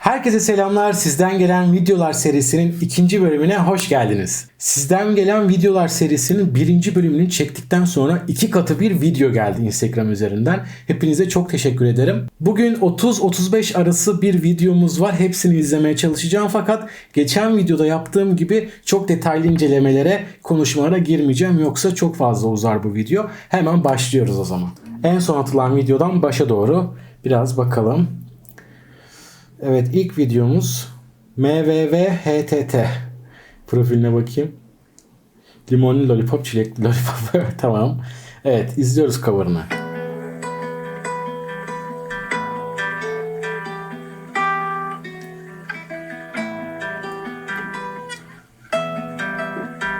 Herkese selamlar. Sizden gelen videolar serisinin ikinci bölümüne hoş geldiniz. Sizden gelen videolar serisinin birinci bölümünü çektikten sonra iki katı bir video geldi Instagram üzerinden. Hepinize çok teşekkür ederim. Bugün 30-35 arası bir videomuz var. Hepsini izlemeye çalışacağım fakat geçen videoda yaptığım gibi çok detaylı incelemelere, konuşmalara girmeyeceğim. Yoksa çok fazla uzar bu video. Hemen başlıyoruz o zaman. En son atılan videodan başa doğru biraz bakalım. Evet ilk videomuz MVVHTT profiline bakayım. Limonlu lollipop, çilekli lollipop. tamam. Evet izliyoruz cover'ını.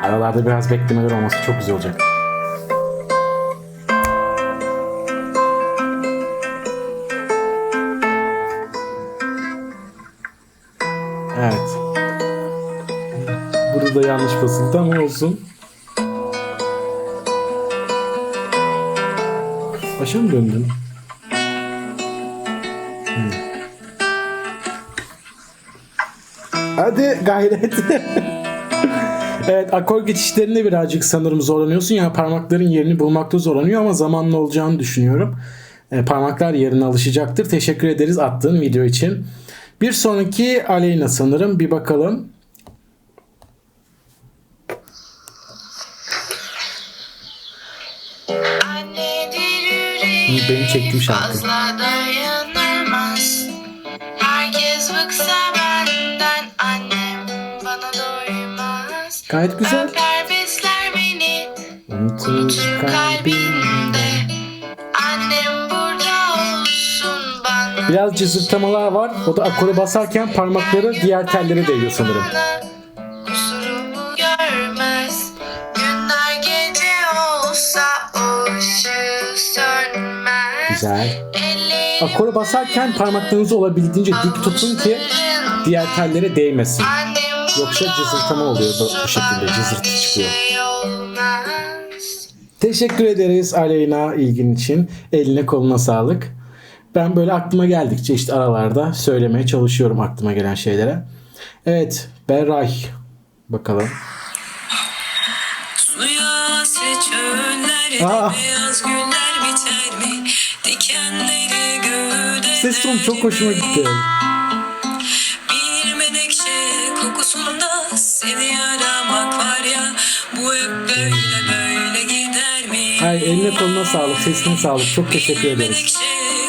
Aralarda biraz beklemeler olması çok güzel olacak. Yanlış basıldı ama olsun. Başa mı döndün? Hadi gayret. evet akor geçişlerinde birazcık sanırım zorlanıyorsun. Yani parmakların yerini bulmakta zorlanıyor ama zamanla olacağını düşünüyorum. E, parmaklar yerine alışacaktır. Teşekkür ederiz attığın video için. Bir sonraki Aleyna sanırım. Bir bakalım. Benim çektiğim şarkı. Fazla dayanamaz Herkes bıksa benden Annem bana doymaz Gayet güzel. Öper besler beni Unutur kalbimde Annem burada olsun bana Biraz cızırtamalar var. O da akoru basarken parmakları diğer tellere değiyor sanırım. Akoru basarken parmaklarınızı olabildiğince dik tutun ki diğer tellere değmesin. Yoksa cızırtama oluyor bu, şekilde cızırtı çıkıyor. Teşekkür ederiz Aleyna ilgin için. Eline koluna sağlık. Ben böyle aklıma geldikçe işte aralarda söylemeye çalışıyorum aklıma gelen şeylere. Evet Beray. Bakalım. Suya çöllerde Aa. beyaz güller Ses tonu çok hoşuma gitti. Bir menekşe kokusunda seni aramak var ya Bu hep böyle böyle gider mi? Ay eline koluna sağlık, sesine sağlık. Çok teşekkür Bir ederiz. menekşe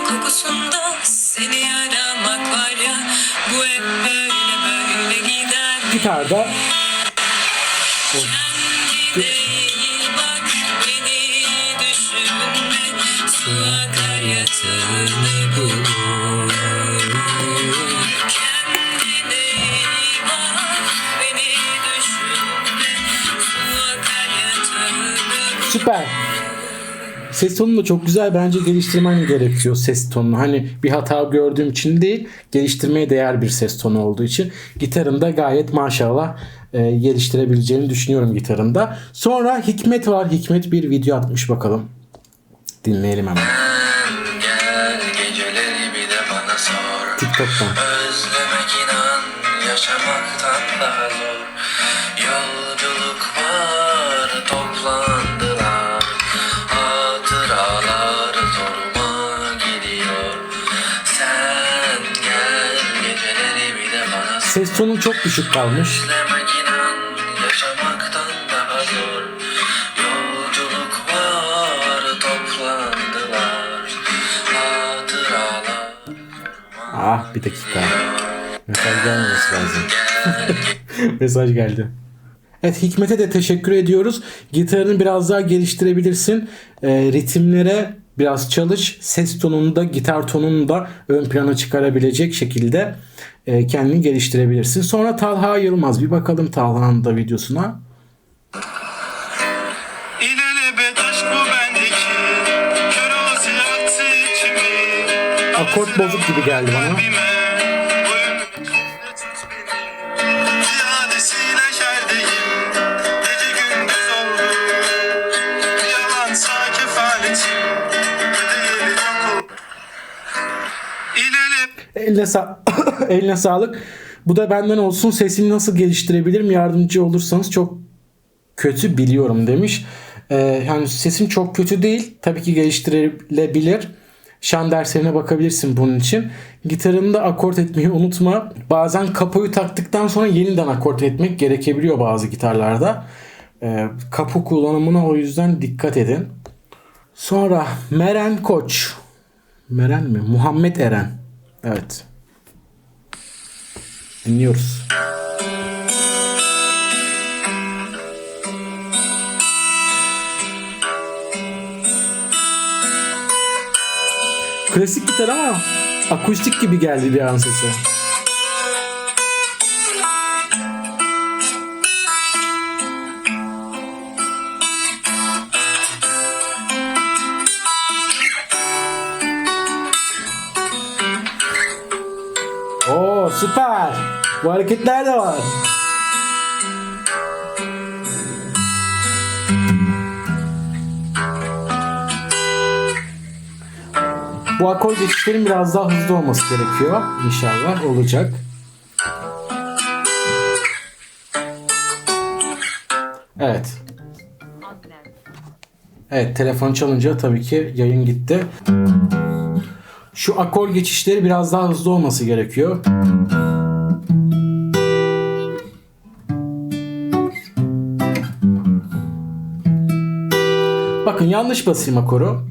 kokusunda seni aramak var ya Bu hep böyle böyle gider mi? Gitarda Kendine iyi bak beni düşünme Su akar yatağını bul süper. Ses tonunu da çok güzel bence geliştirmen gerekiyor ses tonunu. Hani bir hata gördüğüm için değil, geliştirmeye değer bir ses tonu olduğu için gitarında gayet maşallah e, geliştirebileceğini düşünüyorum gitarında. Sonra Hikmet var. Hikmet bir video atmış bakalım. Dinleyelim hemen. TikTok'tan. Özlemek inan yaşamaktan daha Yolculuk var toplandılar Hatıralar Ah bir dakika. Mesaj gelmemesi lazım. Mesaj geldi. Evet Hikmet'e de teşekkür ediyoruz. Gitarını biraz daha geliştirebilirsin. Ee, ritimlere biraz çalış. Ses tonunu da gitar tonunu da ön plana çıkarabilecek şekilde e, kendini geliştirebilirsin. Sonra Talha Yılmaz. Bir bakalım Talha'nın da videosuna. Akort bozuk gibi geldi bana. Elle sa- Eline sağlık. Bu da benden olsun. Sesimi nasıl geliştirebilirim? Yardımcı olursanız çok kötü biliyorum demiş. Ee, yani sesim çok kötü değil. Tabii ki geliştirilebilir. Şan derslerine bakabilirsin bunun için. Gitarında akort etmeyi unutma. Bazen kapoyu taktıktan sonra yeniden akort etmek gerekebiliyor bazı gitarlarda. Ee, kapo kullanımına o yüzden dikkat edin. Sonra Meren Koç. Meren mi? Muhammed Eren. Evet. Dinliyoruz. Klasik gitar ama akustik gibi geldi bir an sesi. Süper. Bu hareketler de var. Bu akor geçişlerin biraz daha hızlı olması gerekiyor. İnşallah olacak. Evet. Evet telefon çalınca tabii ki yayın gitti. Şu akor geçişleri biraz daha hızlı olması gerekiyor. Bakın yanlış basayım akoru.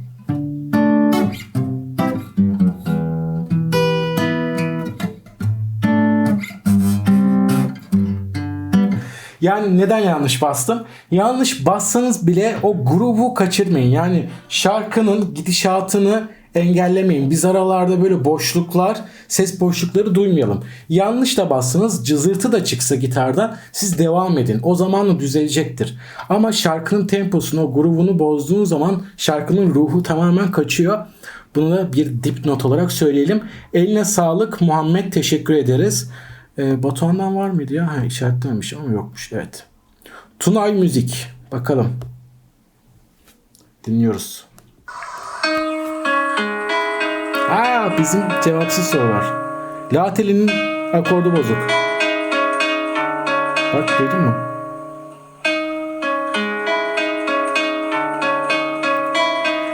Yani neden yanlış bastım? Yanlış bassanız bile o grubu kaçırmayın. Yani şarkının gidişatını engellemeyin. Biz aralarda böyle boşluklar, ses boşlukları duymayalım. Yanlış da bassanız cızırtı da çıksa gitardan siz devam edin. O zamanla düzelecektir. Ama şarkının temposunu, o grubunu bozduğun zaman şarkının ruhu tamamen kaçıyor. Bunu da bir dipnot olarak söyleyelim. Eline sağlık Muhammed teşekkür ederiz. Ee, Batuhan'dan var mıydı ya? Ha, işaretlenmiş ama yokmuş. Evet. Tunay Müzik. Bakalım. Dinliyoruz. Aa bizim cevapsız soru var. La telinin akordu bozuk. Bak duydun mu?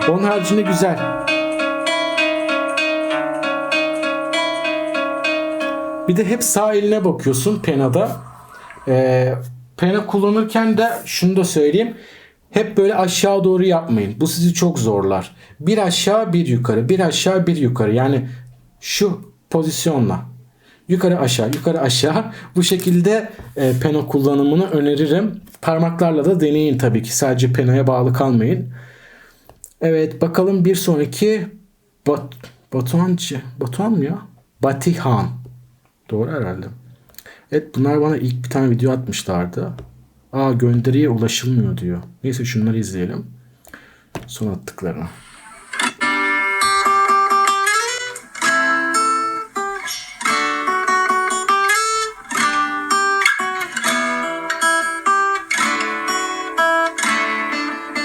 Onun haricinde güzel. Bir de hep sağ eline bakıyorsun penada. Ee, pena kullanırken de şunu da söyleyeyim. Hep böyle aşağı doğru yapmayın. Bu sizi çok zorlar. Bir aşağı bir yukarı. Bir aşağı bir yukarı. Yani şu pozisyonla. Yukarı aşağı yukarı aşağı. Bu şekilde e, pena kullanımını öneririm. Parmaklarla da deneyin tabii ki. Sadece penaya bağlı kalmayın. Evet bakalım bir sonraki Bat Batuhancı. Batuhan mı ya? Batihan. Doğru herhalde. Evet bunlar bana ilk bir tane video atmışlardı. Aa gönderiye ulaşılmıyor diyor. Neyse şunları izleyelim. Son attıklarına.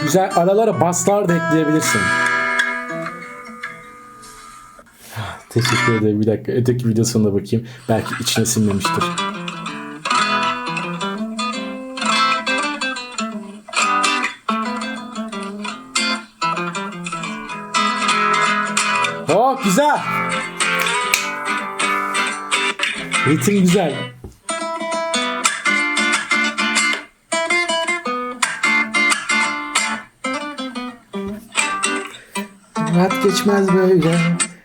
Güzel aralara baslar da ekleyebilirsin. Teşekkür ederim. Bir dakika öteki videosuna bakayım. Belki içine sinmemiştir. Güzel. Ritim güzel. Rahat geçmez böyle.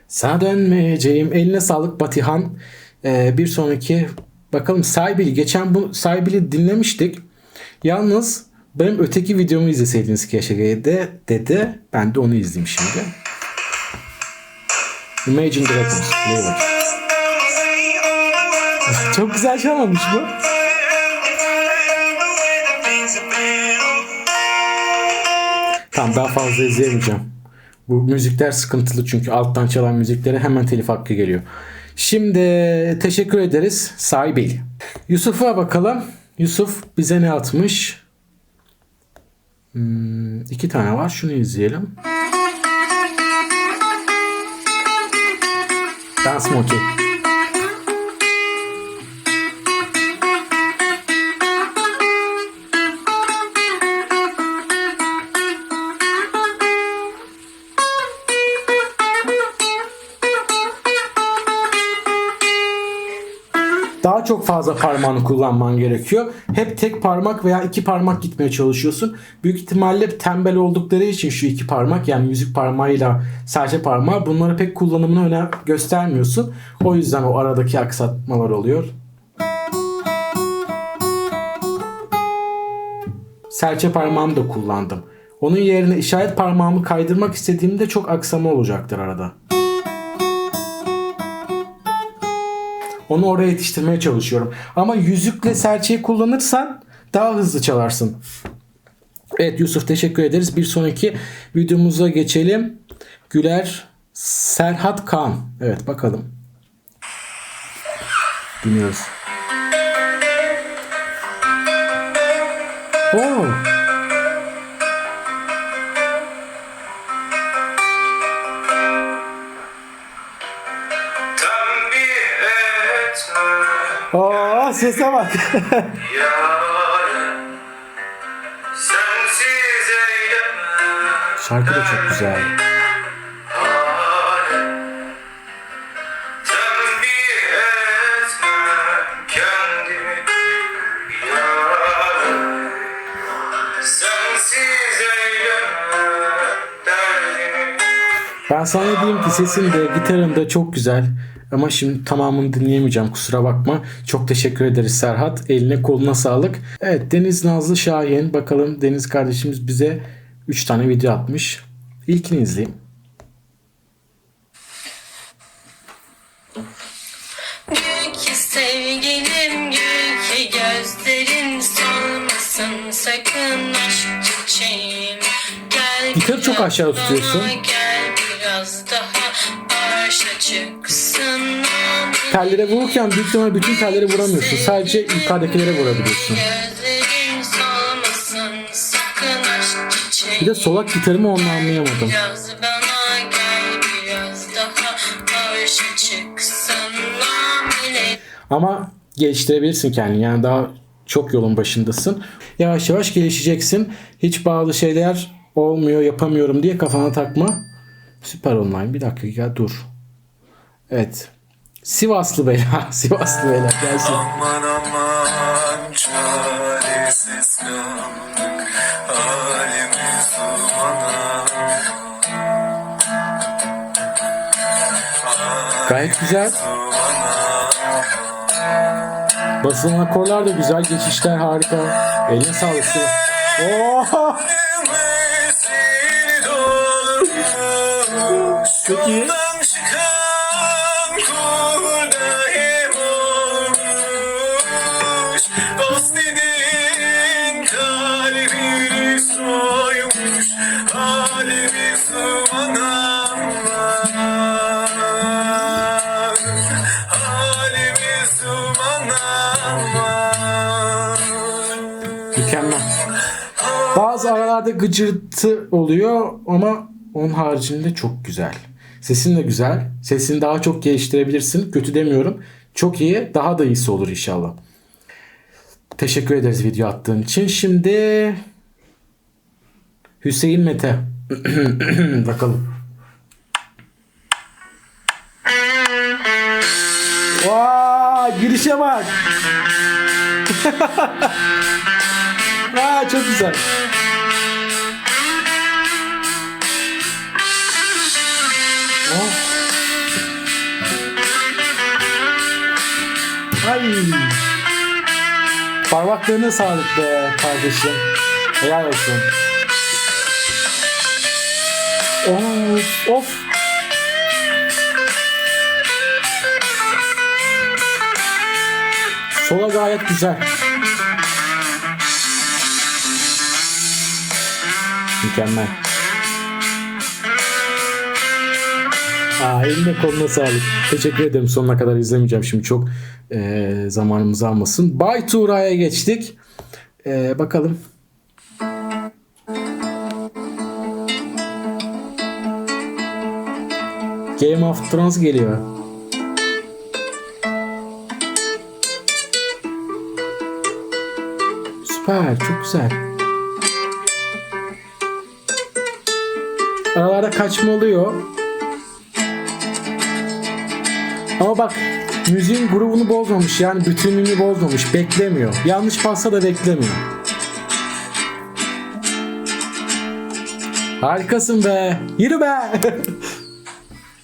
Sana dönmeyeceğim. Eline sağlık Batihan. Ee, bir sonraki bakalım Saybil'i. Geçen bu Saybil'i dinlemiştik. Yalnız benim öteki videomu izleseydiniz keşke de dedi. Ben de onu izleyeyim şimdi. Imagine Dragons. Bak. Çok güzel çalmamış bu. Tamam daha fazla izleyemeyeceğim. Bu müzikler sıkıntılı çünkü alttan çalan müziklere hemen telif hakkı geliyor. Şimdi teşekkür ederiz sahibi. Yusuf'a bakalım. Yusuf bize ne atmış? Hmm, iki tane var. Şunu izleyelim. fantástico aqui. Daha çok fazla parmağını kullanman gerekiyor. Hep tek parmak veya iki parmak gitmeye çalışıyorsun. Büyük ihtimalle tembel oldukları için şu iki parmak yani yüzük parmağıyla serçe parmağı bunları pek kullanımını öne göstermiyorsun. O yüzden o aradaki aksatmalar oluyor. serçe parmağımı da kullandım. Onun yerine işaret parmağımı kaydırmak istediğimde çok aksama olacaktır arada. Onu oraya yetiştirmeye çalışıyorum. Ama yüzükle serçeyi kullanırsan daha hızlı çalarsın. Evet Yusuf teşekkür ederiz. Bir sonraki videomuza geçelim. Güler Serhat Kaan. Evet bakalım. Dinliyoruz. Oo. Sese bak. Şarkı da çok güzel. Ben sana diyeyim ki sesin de gitarın da çok güzel. Ama şimdi tamamını dinleyemeyeceğim kusura bakma. Çok teşekkür ederiz Serhat. Eline koluna sağlık. Evet Deniz Nazlı Şahin. Bakalım Deniz kardeşimiz bize 3 tane video atmış. İlkini izleyeyim. Gül ki sevgilim gül ki gözlerin solmasın sakın aşk çiçeğim. Gel Gitarı çok aşağı tutuyorsun. Gel Tellere vururken büyük ihtimalle bütün tellere vuramıyorsun. Sadece yukarıdakilere vurabiliyorsun. Bir de solak gitarımı onu anlayamadım. Ama geliştirebilirsin kendini. Yani daha çok yolun başındasın. Yavaş yavaş gelişeceksin. Hiç bazı şeyler olmuyor, yapamıyorum diye kafana takma. Süper online. Bir dakika dur. Evet. Sivaslı bela. Sivaslı bela gelsin. Aman aman çaresiz kaldık halimiz umana Gayet güzel. Basılan akorlar da güzel. Geçişler harika. Eline sağlık. Oo! Çok iyi. Aralarda gıcırtı oluyor ama onun haricinde çok güzel. Sesin de güzel. Sesini daha çok geliştirebilirsin. Kötü demiyorum. Çok iyi. Daha da iyisi olur inşallah. Teşekkür ederiz video attığın için. Şimdi Hüseyin Mete. Bakalım. Vay girişe bak. Aa, çok güzel. Oh. Ay. Parmaklarına sağlık be kardeşim. Helal olsun. Of of. Sola gayet güzel. Mükemmel. Aa, eline koluna sağlık. Teşekkür ederim. Sonuna kadar izlemeyeceğim. Şimdi çok e, zamanımızı almasın. Bay Tuğra'ya geçtik. E, bakalım. Game of Thrones geliyor. Süper. Çok güzel. Aralarda kaçma oluyor. Ama bak müziğin grubunu bozmamış yani bütünlüğünü bozmamış. Beklemiyor. Yanlış bassa da beklemiyor. Harikasın be. Yürü be.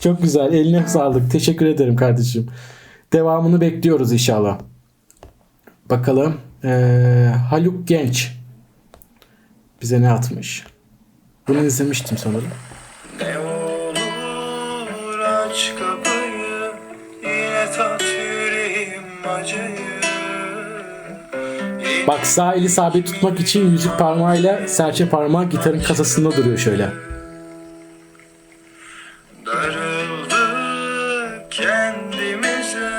Çok güzel. Eline sağlık. Teşekkür ederim kardeşim. Devamını bekliyoruz inşallah. Bakalım. Ee, Haluk Genç. Bize ne atmış? Bunu izlemiştim sanırım. Ne olur aç Bak sağ eli sabit tutmak için yüzük parmağıyla serçe parmağı gitarın kasasında duruyor şöyle.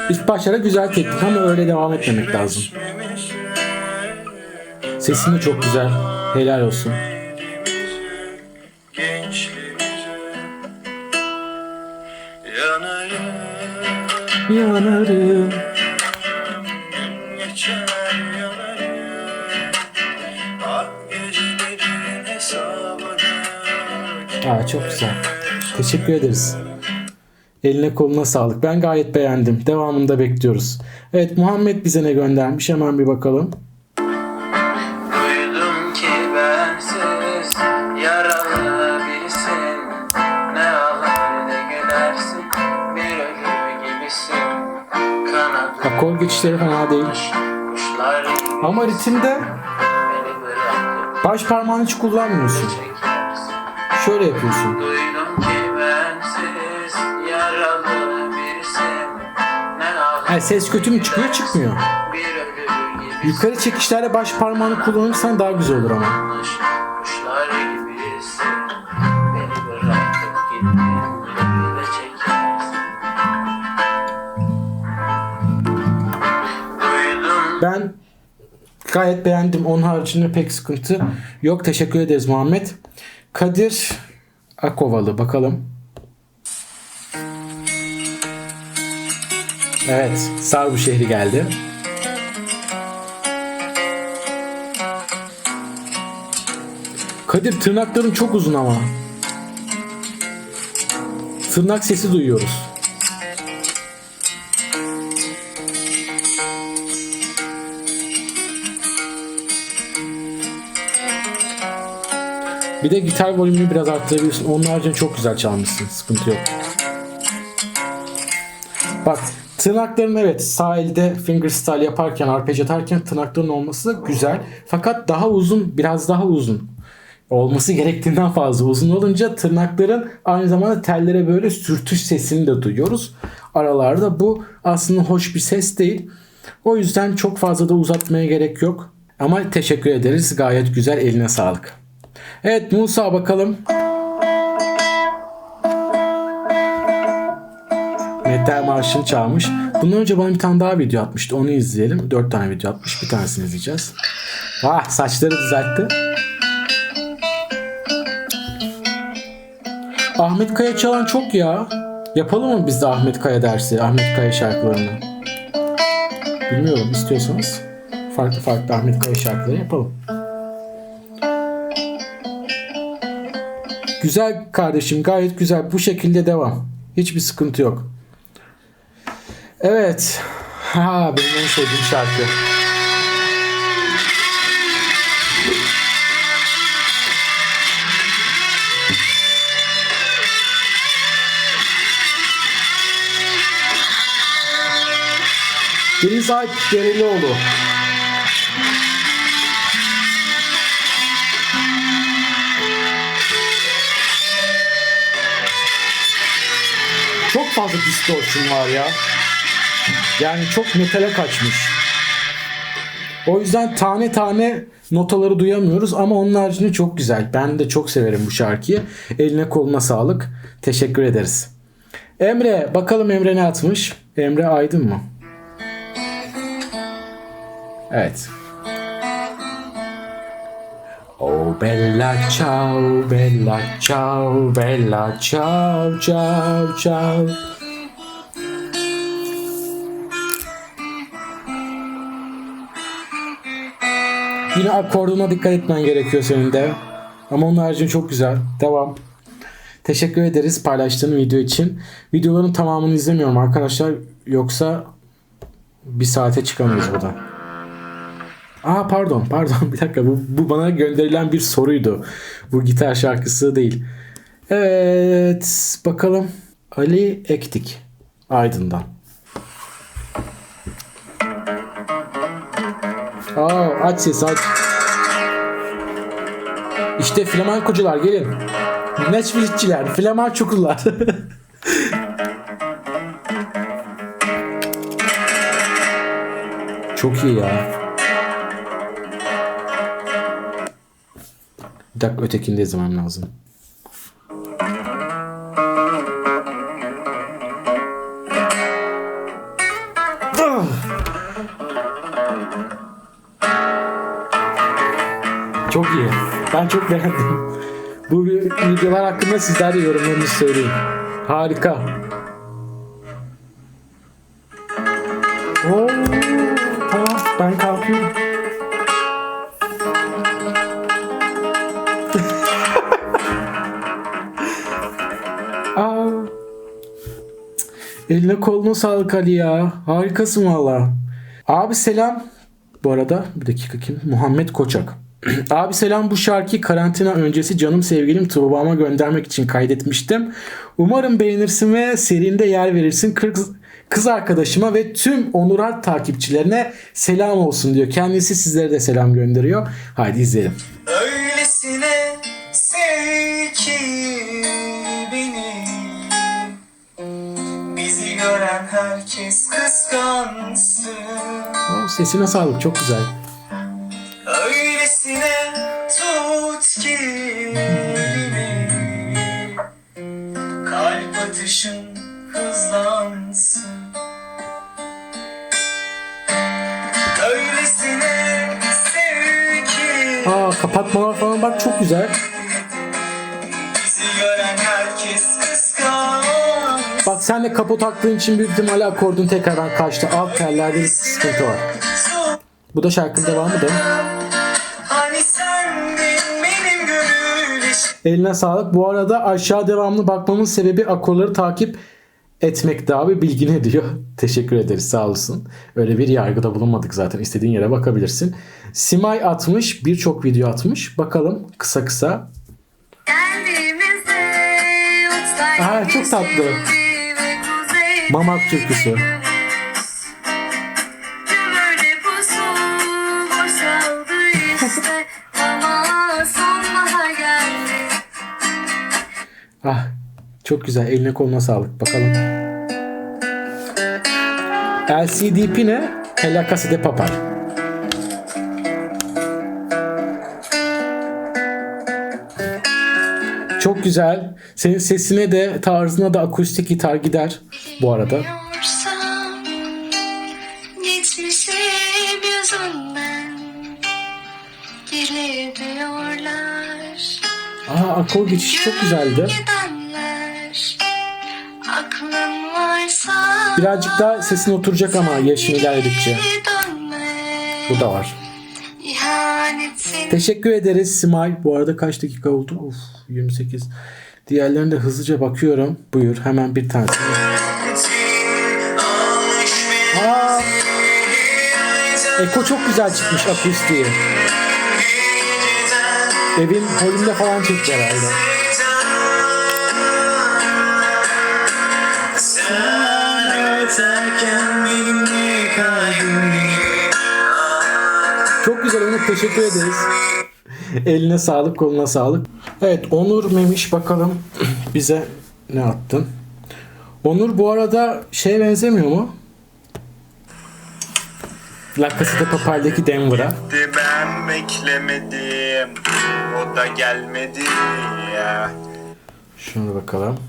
İlk başlarda güzel teknik ama öyle devam etmemek lazım. Sesin de çok güzel. Helal olsun. Yanarım Yanarım. Aa, çok güzel. Teşekkür ederiz. Eline koluna sağlık. Ben gayet beğendim. Devamında bekliyoruz. Evet Muhammed bize ne göndermiş hemen bir bakalım. Kanadın Akor geçişleri fena değil. Ama ritimde baş parmağını hiç kullanmıyorsun. Şöyle yapıyorsun. Yani ses kötü mü çıkıyor çıkmıyor. Yukarı çekişlerde baş parmağını kullanırsan daha güzel olur ama. Ben gayet beğendim. Onun haricinde pek sıkıntı yok. Teşekkür ederiz Muhammed. Kadir Akovalı bakalım. Evet, Sarbu şehri geldi. Kadir tırnakların çok uzun ama. Tırnak sesi duyuyoruz. Bir de gitar volümünü biraz arttırabilirsin. Onun haricinde çok güzel çalmışsın. Sıkıntı yok. Bak tırnakların evet sağ elde fingerstyle yaparken, arpej atarken tırnakların olması güzel. Fakat daha uzun, biraz daha uzun. Olması gerektiğinden fazla uzun olunca tırnakların aynı zamanda tellere böyle sürtüş sesini de duyuyoruz. Aralarda bu aslında hoş bir ses değil. O yüzden çok fazla da uzatmaya gerek yok. Ama teşekkür ederiz. Gayet güzel. Eline sağlık. Evet Musa bakalım. Metal Marşı'nı çalmış. Bundan önce bana bir tane daha video atmıştı. Onu izleyelim. Dört tane video atmış. Bir tanesini izleyeceğiz. Vah saçları düzeltti. Ahmet Kaya çalan çok ya. Yapalım mı biz de Ahmet Kaya dersi? Ahmet Kaya şarkılarını. Bilmiyorum istiyorsanız. Farklı farklı Ahmet Kaya şarkıları yapalım. Güzel kardeşim gayet güzel. Bu şekilde devam. Hiçbir sıkıntı yok. Evet. Ha benim en sevdiğim şarkı. Deniz Alp Derelioğlu. Fazla distortion var ya. Yani çok metale kaçmış. O yüzden tane tane notaları duyamıyoruz ama onun haricinde çok güzel. Ben de çok severim bu şarkıyı. Eline koluna sağlık. Teşekkür ederiz. Emre bakalım Emre ne atmış? Emre Aydın mı? Evet. Oh bella ciao, bella ciao, bella ciao, ciao, ciao. Yine akorduna dikkat etmen gerekiyor senin de. Ama onun haricinde çok güzel. Devam. Teşekkür ederiz paylaştığın video için. Videoların tamamını izlemiyorum arkadaşlar. Yoksa bir saate çıkamayız buradan. Aa pardon pardon bir dakika bu, bu bana gönderilen bir soruydu. Bu gitar şarkısı değil. Evet bakalım. Ali Ektik Aydın'dan. Aa aç ses aç. İşte flamenkocular gelin. Netflixçiler, flamenkocular. Çok iyi ya. Bir dakika ötekini de izlemem lazım. Çok iyi. Ben çok beğendim. Bu videolar hakkında sizler de yorumlarınızı söyleyin. Harika. Oo, Eline koluna sağlık Ali ya. Harikasın valla. Abi selam. Bu arada bir dakika kim? Muhammed Koçak. Abi selam bu şarkıyı karantina öncesi canım sevgilim Tuğba'ma göndermek için kaydetmiştim. Umarım beğenirsin ve serinde yer verirsin. Kız, kız arkadaşıma ve tüm Onural takipçilerine selam olsun diyor. Kendisi sizlere de selam gönderiyor. Haydi izleyelim. Öylesine sev gören herkes kıskansın O, sesine sağlık çok güzel. Öylesine tut ki elimi Kalp atışın hızlansın Öylesine sev ki Aa kapatmalar falan bak çok güzel. Sen de kapı taktığın için büyük ihtimalle akordun tekrardan kaçtı. Alt tellerde bir sıkıntı var. Bu da şarkının devamı da. Hani Eline sağlık. Bu arada aşağı devamlı bakmamın sebebi akorları takip etmekti abi bilgini diyor. Teşekkür ederiz sağ olsun. Öyle bir yargıda bulunmadık zaten. İstediğin yere bakabilirsin. Simay atmış. Birçok video atmış. Bakalım kısa kısa. Aa, çok tatlı. Mamak türküsü. Ah çok güzel. Eline koluna sağlık. Bakalım. LCDP ne? La Casa de Papel. Çok güzel. Senin sesine de tarzına da akustik gitar gider bu arada. Aa akor geçişi çok güzeldi. Birazcık daha sesin oturacak ama yaşın ilerledikçe. Bu da var. Teşekkür ederiz Simay. Bu arada kaç dakika oldu? Of 28. Diğerlerine de hızlıca bakıyorum. Buyur hemen bir tanesi. Eko çok güzel çıkmış akustiği. Evin holünde falan çekti herhalde. Çok güzel Onur teşekkür ederiz. Eline sağlık koluna sağlık. Evet Onur Memiş bakalım bize ne attın. Onur bu arada şeye benzemiyor mu? La Casa de Papel'deki Denver'a. De ben beklemedim O da gelmedi ya Şuna bakalım.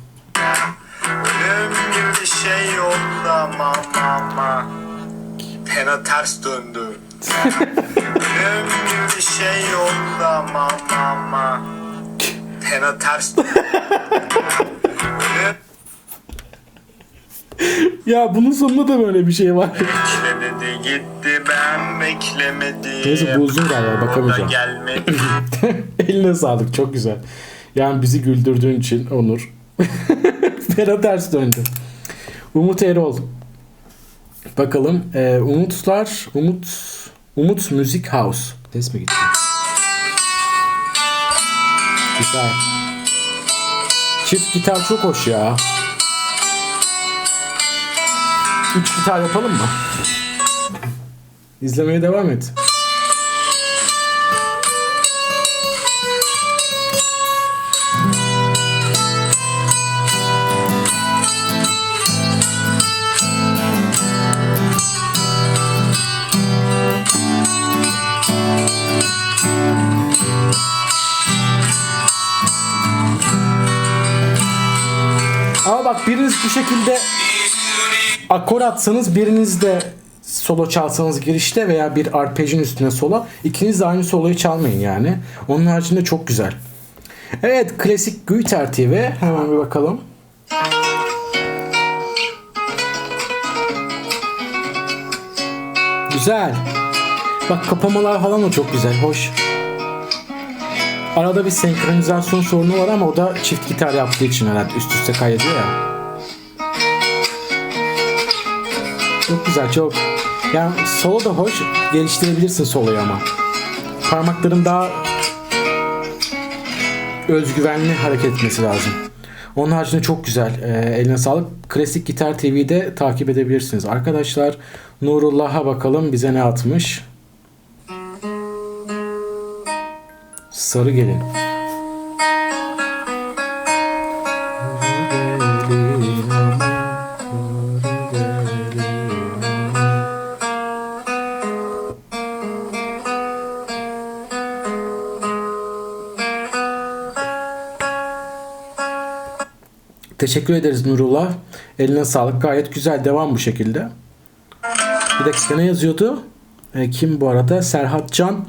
Ölüm gibi bir şey oldu ama ama Pena ters döndü Ölüm gibi bir şey oldu ama ama Pena ters döndü Ya bunun sonunda da böyle bir şey var. Beklemedi gitti ben beklemedim Neyse bu uzun galiba bakamayacağım. gelmedi Eline sağlık çok güzel. Yani bizi güldürdüğün için Onur. Ferhat ters döndü. Umut Erol. Bakalım. Ee, Umutlar. Umut. Umut Müzik House. Ses mi gitti? Güzel. Çift gitar çok hoş ya. Üç gitar yapalım mı? İzlemeye devam et. Ama bak biriniz bu şekilde akor atsanız biriniz de solo çalsanız girişte veya bir arpejin üstüne solo ikiniz de aynı soloyu çalmayın yani. Onun haricinde çok güzel. Evet klasik Guitar TV hemen bir bakalım. Güzel. Bak kapamalar falan da çok güzel, hoş. Arada bir senkronizasyon sorunu var ama o da çift gitar yaptığı için herhalde üst üste kaydediyor ya. Çok güzel çok. Yani solo da hoş. Geliştirebilirsin soloyu ama. Parmakların daha özgüvenli hareket etmesi lazım. Onun haricinde çok güzel. Ee, eline sağlık. Klasik Gitar TV'de takip edebilirsiniz. Arkadaşlar Nurullah'a bakalım bize ne atmış. Sarı gelin. Teşekkür ederiz Nurullah. Eline sağlık. Gayet güzel. Devam bu şekilde. Bir dakika ne yazıyordu? E, kim bu arada? Serhat Can.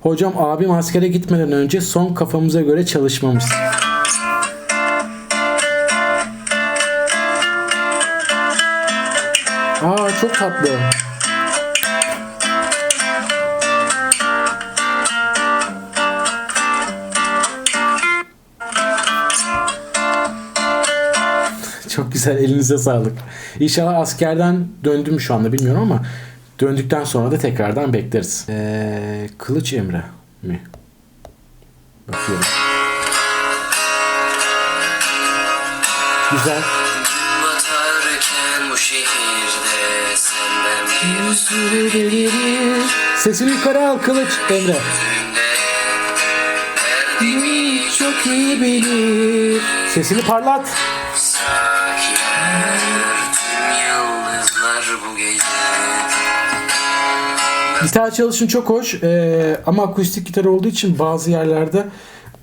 Hocam abim askere gitmeden önce son kafamıza göre çalışmamız. Aa çok tatlı. Çok güzel elinize sağlık. İnşallah askerden döndüm şu anda bilmiyorum ama döndükten sonra da tekrardan bekleriz. Ee, Kılıç Emre mi? Bakıyorum. Güzel. Sesini yukarı al Kılıç Emre. Çok iyi bilir. Sesini parlat. Gitar çalışın çok hoş ee, ama akustik gitar olduğu için bazı yerlerde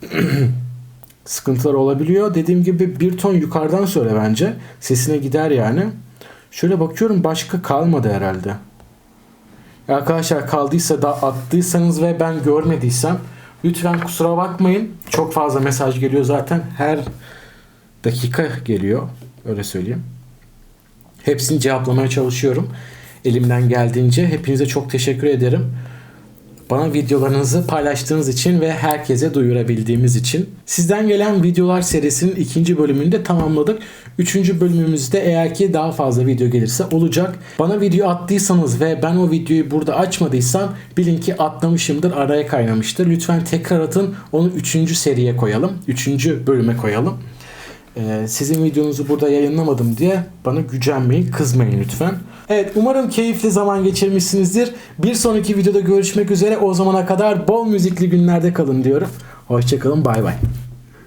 sıkıntılar olabiliyor. Dediğim gibi bir ton yukarıdan söyle bence. Sesine gider yani. Şöyle bakıyorum başka kalmadı herhalde. Arkadaşlar kaldıysa da attıysanız ve ben görmediysem lütfen kusura bakmayın. Çok fazla mesaj geliyor zaten. Her dakika geliyor. Öyle söyleyeyim. Hepsini cevaplamaya çalışıyorum. Elimden geldiğince. Hepinize çok teşekkür ederim. Bana videolarınızı paylaştığınız için ve herkese duyurabildiğimiz için. Sizden gelen videolar serisinin ikinci bölümünü de tamamladık. Üçüncü bölümümüzde eğer ki daha fazla video gelirse olacak. Bana video attıysanız ve ben o videoyu burada açmadıysam bilin ki atlamışımdır, araya kaynamıştır. Lütfen tekrar atın, onu üçüncü seriye koyalım. Üçüncü bölüme koyalım. Ee, sizin videonuzu burada yayınlamadım diye bana gücenmeyin, kızmayın lütfen. Evet umarım keyifli zaman geçirmişsinizdir. Bir sonraki videoda görüşmek üzere. O zamana kadar bol müzikli günlerde kalın diyorum. Hoşçakalın bay bay.